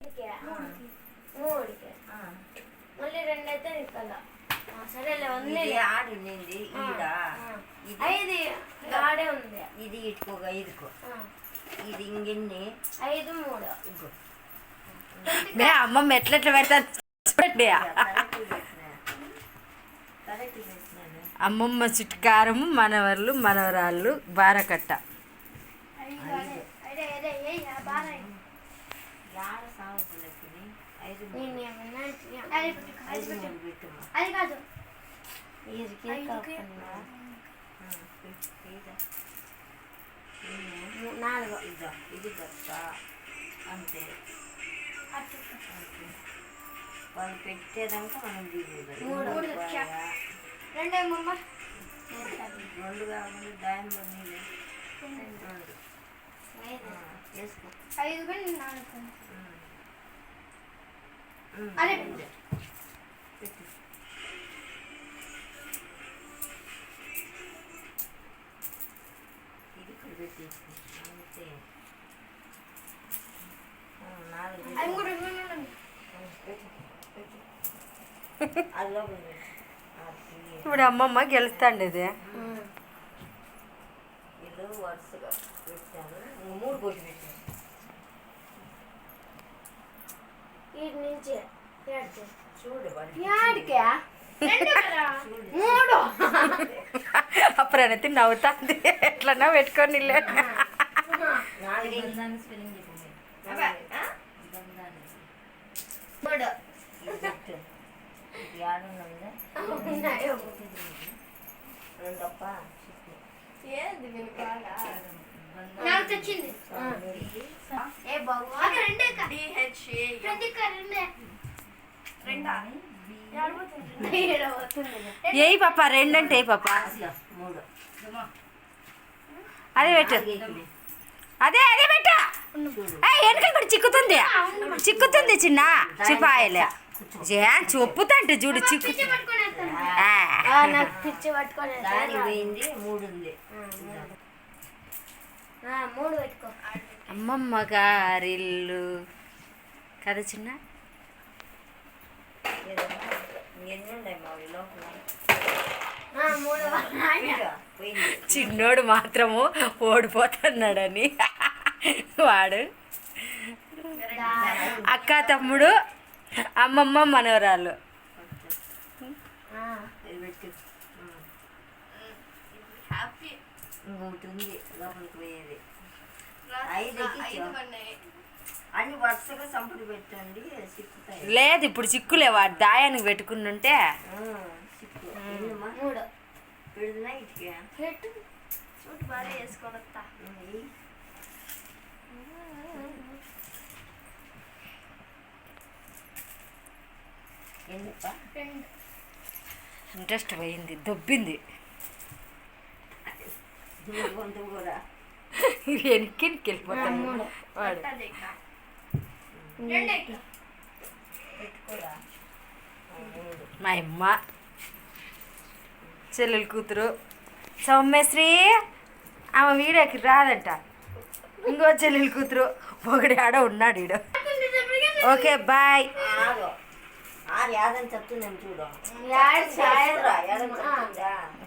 మూడుకే. మూడుకే. మళ్ళీ రెండు అయితే నిక్కల సరేలే ఉంది ఇది ఆడు నింది ఈడ? ఇది ఐదు గాడే ఉంది. ఇది ఇటుకోగ ఇదికో ఇది ఐదు మూడు. మే అమ్మమ్మ ఎట్లెట్లా పెడతా? చూడండి అమ్మమ్మ చుట్కారము మనవర్లు మనవరాళ్ళు బారకట్ట ఐదు గాడే. అదే అదే ఏ బాగా యాడ సాగుతులకి ఐదు నేను ఏమన్నా అది కాదు. నాలుగు. ఇదా ఇది గట్ట అంతే. వాళ్ళు పెట్టేదాకా మనం దిగుదు. రెండే దాయంలో నీళ్ళు. రెండు. ఐదు. ఆ, వేసుకో ఐదు కానీ నాలుగు ఉమ్. అదే. ఉమ్, పెట్టు ఇది ఇక్కడ పెట్టేసి అంతే ఆ, నాలుగు అది పెట్టు. కూడా రెండు ఉన్నాయి. పెట్టు, పెట్టు. అది లోపల పెట్టు. అది. ఇప్పుడు అమ్మమ్మ గెలుస్తాండేది ఉమ్. వరుసగా పెట్టాను. మూడు కొట్టి పెట్టాను. వీటి నుంచి. చూడు నవ్వుతాంది ఎట్లన్నా పెట్టుకొని స్పెల్లింగ్ నాకు తెచ్చింది ఏ బాబు. రెండే కా. రెండే కా, రెండే. ఏడ పోతుంది. ఏయి పాప రెండంటే ఏ పాప? మూడు. అదే పెట్టు. అదే అదే పెట్టు. వెనక కూడా చిక్కుతుంది. చిక్కుతుంది చిన్న. చిపాయలే. జే చొప్పుతంటే చూడు చిక్కు. పిచ్చి పట్టుకొని మూడు ఉంది మూడు పెట్టుకో. అమ్మమ్మ గారిల్లు. కదా చిన్న? చిన్నోడు మాత్రము ఓడిపోతున్నాడని. వాడు. అక్క తమ్ముడు అమ్మమ్మ మనవరాలు ఆ, ఇది పెట్టు ఉమ్. ఇంకొకటి ఉంది లోపలికి పోయేది ఐదు. అన్ని వరుసగా సంపుడు పెట్టండి సిక్కుతాయి లేదు ఇప్పుడు చిక్కులే వాడు దాయానికి సిక్కు ఎన్నమ్మా మూడు. పెడుతున్నా ఇటుకే. పెట్టు. చూడు బాగా ఇంట్రెస్ట్ పోయింది దొబ్బింది. కూడా వెనక్కి వెళ్ళిపోతాను. వాడు. మా అమ్మ. చెల్లెలు కూతురు. సౌమ్యశ్రీ ఆమె వీడియోకి రాదంట. ఇంకో చెల్లెలు కూతురు. ఒకటి ఆడ ఉన్నాడు ఈడు. Okay boy. ఆగు. ఆరు యాదని చెప్తుందేమో చూడు.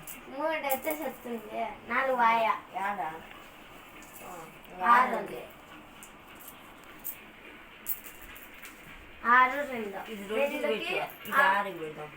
యాడ్ సాయం. చూడురా, యాదని ఆ, చెప్తుందా మూడు అయితే చెప్తుంది నాలుగు వాయ యాడా ఆ, ఆరు ఉంది ఆరు రెండు ఇది రెండు పెట్టు ఇది ఆరు పెడదాం